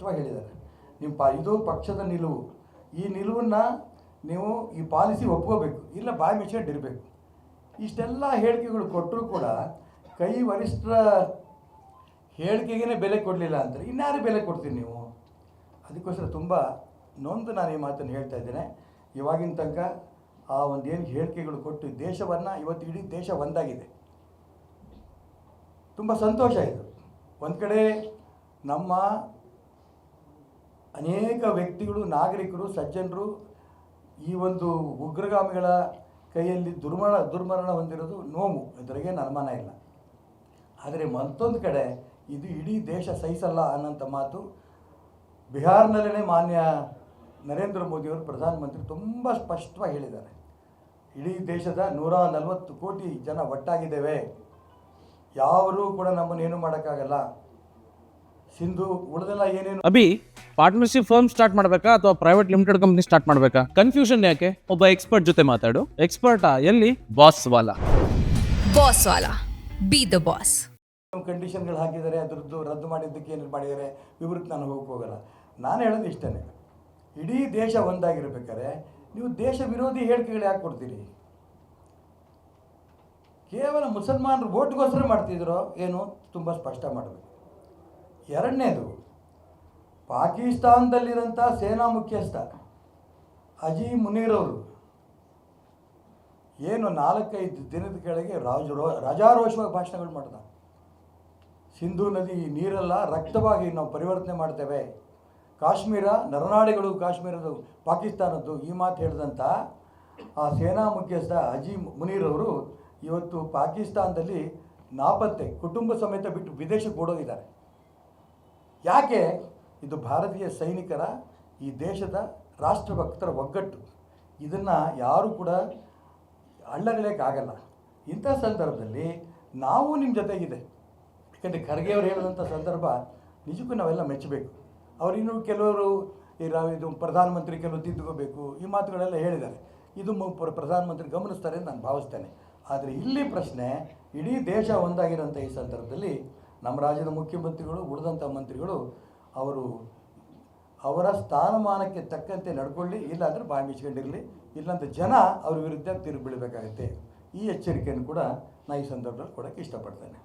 ಸ್ಪಷ್ಟವಾಗಿ ಹೇಳಿದ್ದಾರೆ. ನಿಮ್ಮ ಪ, ಇದು ಪಕ್ಷದ ನಿಲುವು. ಈ ನಿಲುವನ್ನು ನೀವು ಈ ಪಾಲಿಸಿ ಒಪ್ಕೋಬೇಕು. ಇಲ್ಲ, ಬಾಯಿ ಮುಚ್ಚಿಟ್ಟಿರಬೇಕು ಇಷ್ಟೆಲ್ಲ ಹೇಳಿಕೆಗಳು ಕೊಟ್ಟರೂ ಕೂಡ ಕೈ ವರಿಷ್ಠರ ಹೇಳಿಕೆಗೇ ಬೆಲೆ ಕೊಡಲಿಲ್ಲ ಅಂದರೆ ಇನ್ಯಾರು ಬೆಲೆ ಕೊಡ್ತೀನಿ ನೀವು? ಅದಕ್ಕೋಸ್ಕರ ತುಂಬ ನೊಂದು ನಾನು ಈ ಮಾತನ್ನು ಹೇಳ್ತಾ ಇದ್ದೇನೆ. ಇವಾಗಿನ ತನಕ ಆ ಒಂದು ಏನು ಹೇಳಿಕೆಗಳು ಕೊಟ್ಟು ದೇಶವನ್ನು ಇವತ್ತು ಇಡೀ ದೇಶ ಒಂದಾಗಿದೆ. ತುಂಬ ಸಂತೋಷ ಇದು. ಒಂದು ಕಡೆ ನಮ್ಮ ಅನೇಕ ವ್ಯಕ್ತಿಗಳು, ನಾಗರಿಕರು, ಸಜ್ಜನರು ಈ ಒಂದು ಉಗ್ರಗಾಮಿಗಳ ಕೈಯಲ್ಲಿ ದುರ್ಮರಣ ದುರ್ಮರಣ ಹೊಂದಿರೋದು ನೋವು ಅದರಿಗೆ ಅನುಮಾನ ಇಲ್ಲ. ಆದರೆ ಮತ್ತೊಂದು ಕಡೆ ಇದು ಇಡೀ ದೇಶ ಸಹಿಸಲ್ಲ ಅನ್ನೋಂಥ ಮಾತು ಬಿಹಾರ್ನಲ್ಲೇ ಮಾನ್ಯ ನರೇಂದ್ರ ಮೋದಿಯವರು ಪ್ರಧಾನಮಂತ್ರಿ ತುಂಬ ಸ್ಪಷ್ಟವಾಗಿ ಹೇಳಿದ್ದಾರೆ. ಇಡೀ ದೇಶದ ನೂರ ನಲವತ್ತು ಕೋಟಿ ಜನ ಒಟ್ಟಾಗಿದ್ದೇವೆ. ಯಾರೂ ಕೂಡ ನಮ್ಮನ್ನು ಏನು ಮಾಡೋಕ್ಕಾಗಲ್ಲ. ಸಿಂಧು ಉಳಿದೆಲ್ಲ ಏನೇನು? ಅಭಿ ಪಾರ್ಟ್ನರ್ಶಿಪ್ ಫರ್ಮ್ ಸ್ಟಾರ್ಟ್ ಮಾಡಬೇಕಾ ಅಥವಾ ಪ್ರೈವೇಟ್ ಲಿಮಿಟೆಡ್ ಕಂಪ್ನಿ ಸ್ಟಾರ್ಟ್ ಮಾಡಬೇಕಾ? ಕನ್ಫ್ಯೂಷನ್ ಯಾಕೆ? ಒಬ್ಬ ಎಕ್ಸ್ಪರ್ಟ್ ಜೊತೆ ಮಾತಾಡು. ಎಕ್ಸ್ಪರ್ಟಾ ಎಲ್ಲಿ? Boss Wallah. Boss Wallah. Be the boss ಕಂಡೀಷನ್ಗಳು ಹಾಕಿದ್ದಾರೆ ಅದರದ್ದು ರದ್ದು ಮಾಡಿದ್ದಕ್ಕೆ ಏನು ಮಾಡಿದ್ದಾರೆ ವಿವರಕ್ಕೆ ನಾನು ಹೋಗೋಲ್ಲ ಹೋಗಲ್ಲ. ನಾನು ಹೇಳೋದು ಇಷ್ಟೇ ಇಡೀ ದೇಶ ಒಂದಾಗಿರ್ಬೇಕಾದ್ರೆ ನೀವು ದೇಶ ವಿರೋಧಿ ಹೇಳಿಕೆಗಳು ಯಾಕೆ ಕೊಡ್ತೀರಿ? ಕೇವಲ ಮುಸಲ್ಮಾನರು ಓಟ್ಗೋಸ್ಕರ ಮಾಡ್ತಿದ್ರು ಏನು? ತುಂಬ ಸ್ಪಷ್ಟ ಮಾಡಬೇಕು. ಎರಡನೇದು ಪಾಕಿಸ್ತಾನದಲ್ಲಿರೋಂಥ ಸೇನಾ ಮುಖ್ಯಸ್ಥ ಅಜಿ ಮುನೀರ್ ಅವರು ಏನು ನಾಲ್ಕೈದು ದಿನದ ಕೆಳಗೆ ರಾಜ ರಾಜಾರೋಷವಾಗಿ ಭಾಷಣಗಳು ಮಾಡ್ದ ಸಿಂಧೂ ನದಿ ನೀರೆಲ್ಲ ರಕ್ತವಾಗಿ ನಾವು ಪರಿವರ್ತನೆ ಮಾಡ್ತೇವೆ. ಕಾಶ್ಮೀರ, ನರನಾಡಿಗಳು ಕಾಶ್ಮೀರದ್ದು ಪಾಕಿಸ್ತಾನದ್ದು ಈ ಮಾತು ಹೇಳಿದಂಥ ಆ ಸೇನಾ ಮುಖ್ಯಸ್ಥ ಅಜಿ ಮುನೀರ್ ಅವರು ಇವತ್ತು ಪಾಕಿಸ್ತಾನದಲ್ಲಿ ನಾಪತ್ತೆ, ಕುಟುಂಬ ಸಮೇತ ಬಿಟ್ಟು ವಿದೇಶಕ್ಕೆ ಓಡೋಗಿದ್ದಾರೆ. ಯಾಕೆ? ಇದು ಭಾರತೀಯ ಸೈನಿಕರ ಈ ದೇಶದ ರಾಷ್ಟ್ರಭಕ್ತರ ಒಗ್ಗಟ್ಟು. ಇದನ್ನು ಯಾರೂ ಕೂಡ ಅಳ್ಳಗಲಿಯಕ್ಕಾಗಲ್ಲ ಇಂಥ ಸಂದರ್ಭದಲ್ಲಿ ನಾವು ನಿಮ್ಮ ಜೊತೆಗಿದೆ. ಯಾಕಂದರೆ ಖರ್ಗೆಯವರು ಹೇಳಿದಂಥ ಸಂದರ್ಭ ನಿಜಕ್ಕೂ ನಾವೆಲ್ಲ ಮೆಚ್ಚಬೇಕು. ಅವರು ಇನ್ನೂ ಕೆಲವರು ಈ ಇದು ಪ್ರಧಾನಮಂತ್ರಿ ಕೆಲವು ತಿದ್ದುಕೋಬೇಕು, ಈ ಮಾತುಗಳೆಲ್ಲ ಹೇಳಿದ್ದಾರೆ. ಇದು ಪ್ರಧಾನಮಂತ್ರಿ ಗಮನಿಸ್ತಾರೆ ಅಂತ ನಾನು ಭಾವಿಸ್ತೇನೆ. ಆದರೆ ಇಲ್ಲಿ ಪ್ರಶ್ನೆ, ಇಡೀ ದೇಶ ಒಂದಾಗಿರೋಂಥ ಈ ಸಂದರ್ಭದಲ್ಲಿ ನಮ್ಮ ರಾಜ್ಯದ ಮುಖ್ಯಮಂತ್ರಿಗಳು ಉಳಿದಂಥ ಮಂತ್ರಿಗಳು ಅವರು ಅವರ ಸ್ಥಾನಮಾನಕ್ಕೆ ತಕ್ಕಂತೆ ನಡ್ಕೊಳ್ಳಿ, ಇಲ್ಲಾಂದರೆ ಬಾಯಿ ಮುಚ್ಕೊಂಡಿರಲಿ, ಇಲ್ಲಾಂದ್ರೆ ಜನ ಅವ್ರ ವಿರುದ್ಧ ತಿರುಗಿ ಬೀಳಬೇಕಾಗುತ್ತೆ. ಈ ಎಚ್ಚರಿಕೆಯನ್ನು ಕೂಡ ನಾನು ಈ ಸಂದರ್ಭದಲ್ಲಿ ಕೊಡೋಕ್ಕೆ ಇಷ್ಟಪಡ್ತೇನೆ.